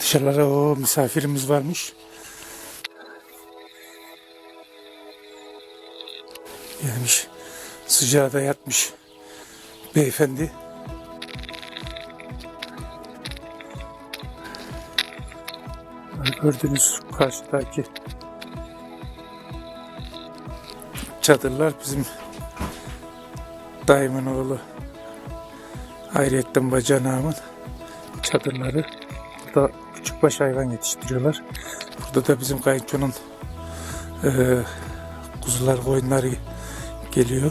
Dışarılara o misafirimiz varmış. Gelmiş. Sıcağda yatmış. Beyefendi. Gördüğünüz karşıdaki çadırlar bizim dayımın oğlu Hayrettin Bacanağımın çadırları. Burada küçükbaş hayvan yetiştiriyorlar. Burada da bizim kayınçonun eee kuzular, koyunları geliyor.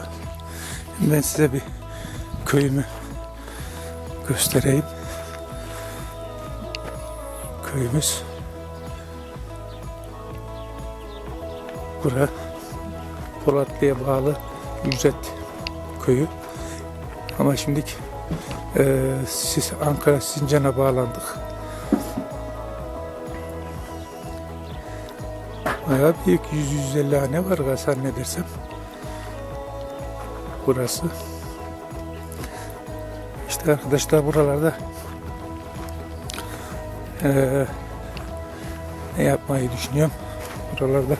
Ben size bir köyümü göstereyim. Köyümüz bura Polatlı'ya bağlı Ücret köyü. Ama şimdiki eee siz Ankara Sincan'a bağlandık. Bayağı büyük 100-150 hane var galiba zannedersem. Burası. İşte arkadaşlar buralarda eee, ne yapmayı düşünüyorum. Buralarda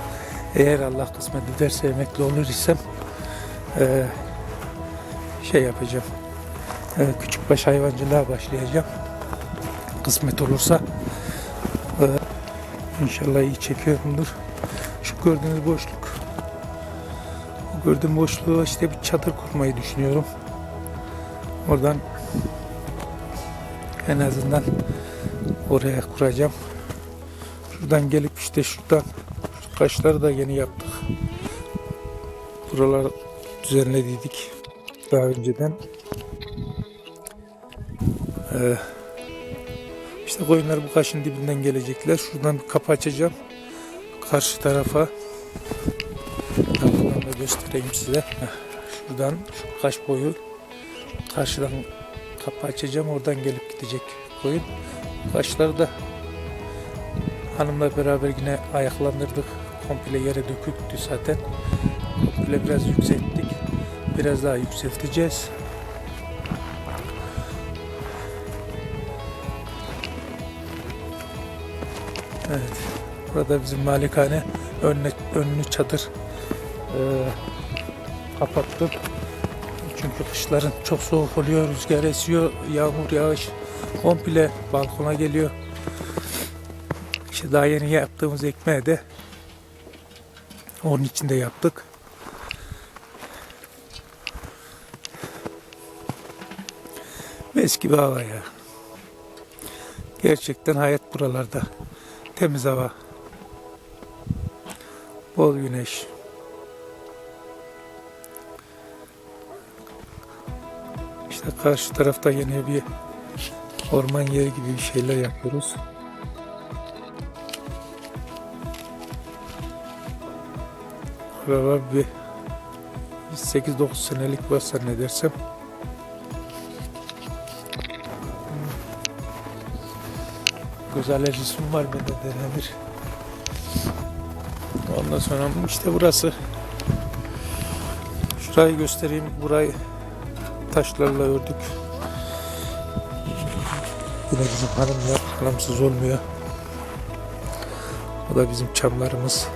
eğer Allah kısmet ederse emekli olur isem eee, şey yapacağım. Eee, küçükbaş hayvancılığa başlayacağım. Kısmet olursa eee, inşallah iyi çekiyorumdur. Gördüğünüz boşluk. O gördüğüm boşluğa işte bir çadır kurmayı düşünüyorum. Oradan en azından oraya kuracağım. Şuradan gelip işte şuradan şu kaşları da yeni yaptık. Buralar düzenlediydik daha önceden. Ee, işte koyunlar bu kaşın dibinden gelecekler. Şuradan bir kapı açacağım. Karşı tarafa. Buradan da göstereyim size. Şuradan şu kaş boyu karşıdan kapı açacağım. Oradan gelip gidecek koyun. Kaşları da hanımla beraber yine ayaklandırdık. Komple yere döküktü zaten. Komple biraz yükselttik. Biraz daha yükselteceğiz. Evet. Burada bizim malikane önüne, önünü çadır eee kapattım. Çünkü kışların çok soğuk oluyor, rüzgar esiyor, yağmur, yağış komple balkona geliyor. İşte daha yeni yaptığımız ekmeği de onun için de yaptık. Mis gibi hava ya. Gerçekten hayat buralarda. Temiz hava. Bol güneş. İşte karşı tarafta yine bir orman yeri gibi bir şeyler yapıyoruz. Buralar bir 8-9 senelik var zannedersem. Göz alerjisi var bende denenir. Ondan sonra işte burası. Şurayı göstereyim. Burayı taşlarla ördük. Yine bizim hanım ya, hanımsız olmuyor. Bu da bizim çamlarımız.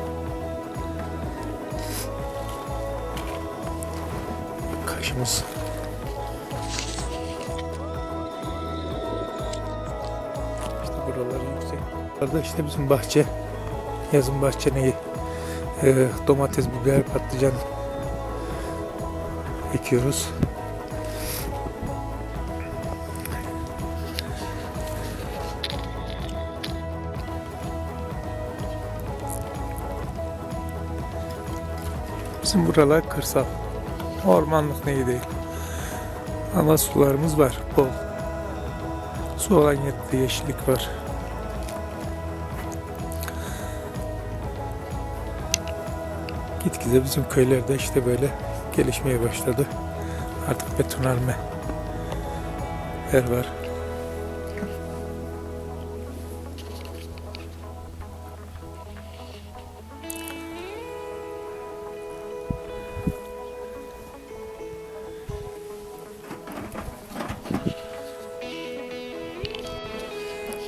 Kaşımız. İşte buraları yüksek. Burada işte bizim bahçe. Yazın bahçe neyi? Ee, domates, biber, patlıcan ekiyoruz. Bizim buralar kırsal. Ormanlık neyi değil. Ama sularımız var bol. Su olan yerde yeşillik var. Gitgide bizim köylerde işte böyle gelişmeye başladı. Artık betonarme yer var.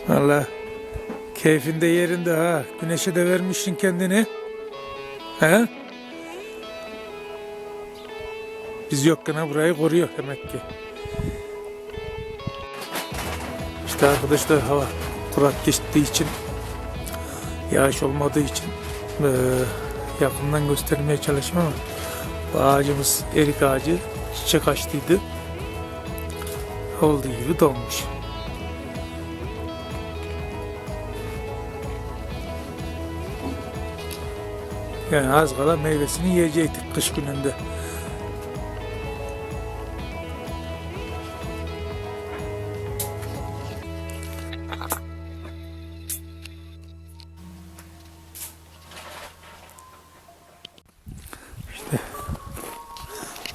Valla Keyfinde yerinde ha. Güneşe de vermişsin kendini. He? Biz yokken ha burayı koruyor demek ki. İşte arkadaşlar hava kurak geçtiği için yağış olmadığı için eee, yakından göstermeye çalışıyorum ama bu ağacımız erik ağacı çiçek açtıydı. Olduğu gibi donmuş. Yani az kala meyvesini yiyecektik kış gününde.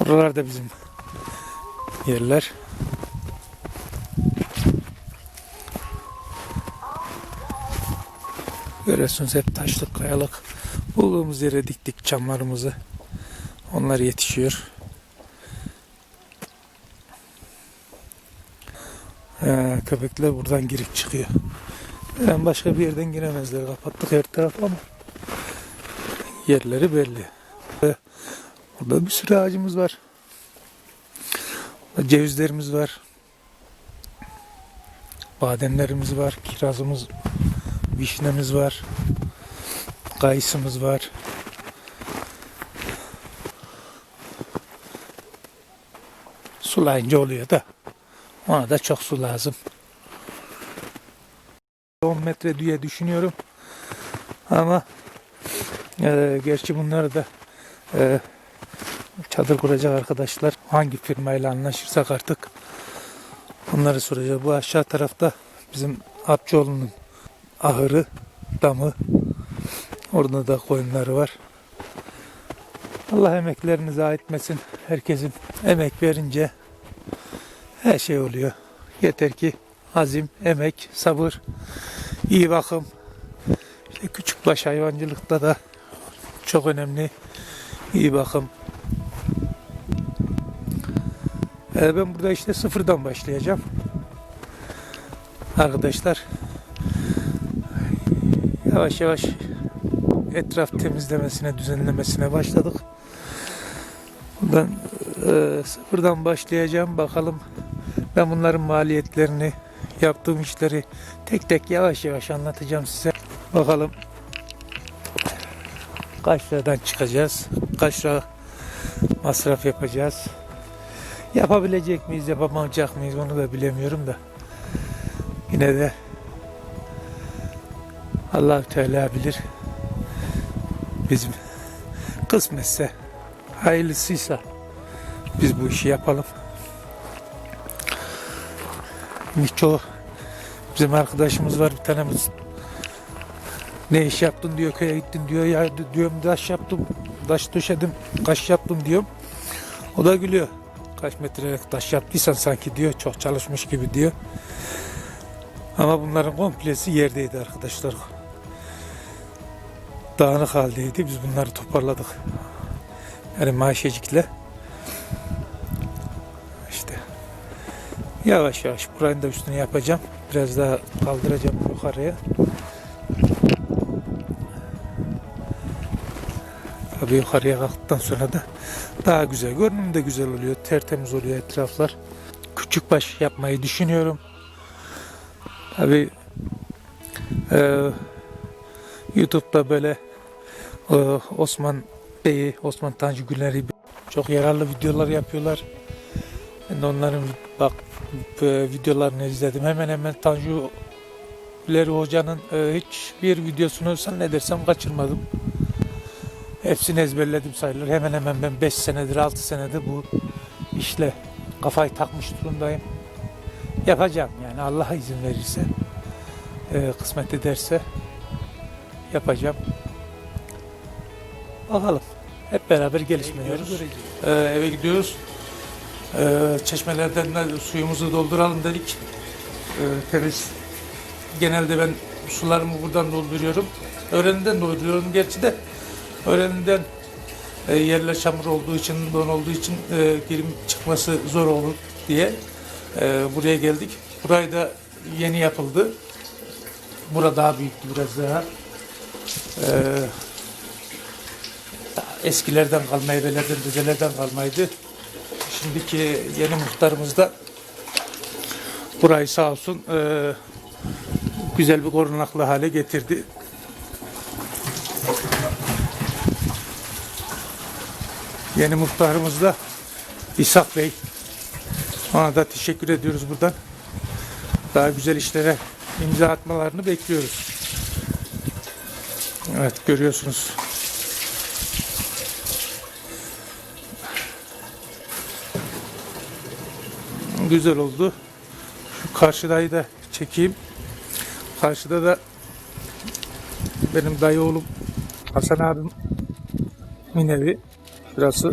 Buralarda bizim yerler. Görüyorsunuz hep taşlık kayalık. Bulduğumuz yere diktik çamlarımızı. Onlar yetişiyor. Ee, köpekler buradan girip çıkıyor. Yani başka bir yerden giremezler. Kapattık her taraf ama yerleri belli. Burada bir sürü ağacımız var. Burada Cevizlerimiz var. Bademlerimiz var. Kirazımız, vişnemiz var. Kayısımız var. Sulayınca oluyor da. Ona da çok su lazım. 10 metre diye düşünüyorum. Ama e, gerçi bunları da e, çadır kuracak arkadaşlar hangi firmayla anlaşırsak artık onları soracağız. Bu aşağı tarafta bizim Apçıoğlu'nun ahırı, damı. Orada da koyunları var. Allah emeklerinize ait etmesin. Herkesin emek verince her şey oluyor. Yeter ki azim, emek, sabır, iyi bakım. İşte küçükbaş hayvancılıkta da çok önemli. İyi bakım. Ee, ben burada işte sıfırdan başlayacağım. Arkadaşlar yavaş yavaş etraf temizlemesine, düzenlemesine başladık. Buradan e, sıfırdan başlayacağım. Bakalım ben bunların maliyetlerini, yaptığım işleri tek tek yavaş yavaş anlatacağım size. Bakalım kaç liradan çıkacağız, kaç lira masraf yapacağız. Yapabilecek miyiz, yapamayacak mıyız onu da bilemiyorum da. Yine de allah Teala bilir. Bizim kısmetse, hayırlısıysa biz bu işi yapalım. Çoğu bizim arkadaşımız var bir tanemiz ne iş yaptın diyor köye gittin diyor ya diyorum taş yaptım taş döşedim kaş yaptım diyorum o da gülüyor kaç metrelik taş yaptıysan sanki diyor çok çalışmış gibi diyor. Ama bunların komplesi yerdeydi arkadaşlar. Dağınık haldeydi. Biz bunları toparladık. Yani maaşecikle. İşte. Yavaş yavaş buranın da üstünü yapacağım. Biraz daha kaldıracağım yukarıya Tabii yukarıya kalktıktan sonra da daha güzel. Görünüm de güzel oluyor. Tertemiz oluyor etraflar. Küçük baş yapmayı düşünüyorum. Tabii e, YouTube'da böyle e, Osman Bey'i, Osman Tanju Güler'i çok yararlı videolar yapıyorlar. Ben de onların bak e, videolarını izledim. Hemen hemen Tanju Güler Hoca'nın e, hiçbir videosunu zannedersem kaçırmadım. Hepsini ezberledim sayılır. Hemen hemen ben 5 senedir 6 senedir bu işle kafayı takmış durumdayım. Yapacağım yani Allah izin verirse e, kısmet ederse yapacağım. Bakalım. Hep beraber gelişmeliyoruz. E, eve gidiyoruz. E, çeşmelerden de suyumuzu dolduralım dedik. E, temiz. Genelde ben sularımı buradan dolduruyorum. Öğreninden dolduruyorum gerçi de. Öğreninden e, yerler çamur olduğu için, don olduğu için e, girim çıkması zor olur diye e, buraya geldik. Burayı da yeni yapıldı. Burada daha büyüktü biraz daha. Ee, eskilerden kalma, ebelerden, dedelerden kalmaydı. Şimdiki yeni muhtarımız da burayı sağ olsun e, güzel bir korunaklı hale getirdi. Yeni muhtarımız da İshak Bey. Ona da teşekkür ediyoruz buradan. Daha güzel işlere imza atmalarını bekliyoruz. Evet görüyorsunuz. Güzel oldu. Şu karşıdayı da çekeyim. Karşıda da benim dayı oğlum Hasan abim evi. Şurası.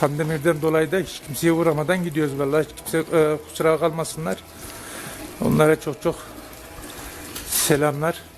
Pandemiden dolayı da hiç kimseye uğramadan gidiyoruz vallahi. Hiç kimse e, kusura kalmasınlar. Onlara çok çok selamlar.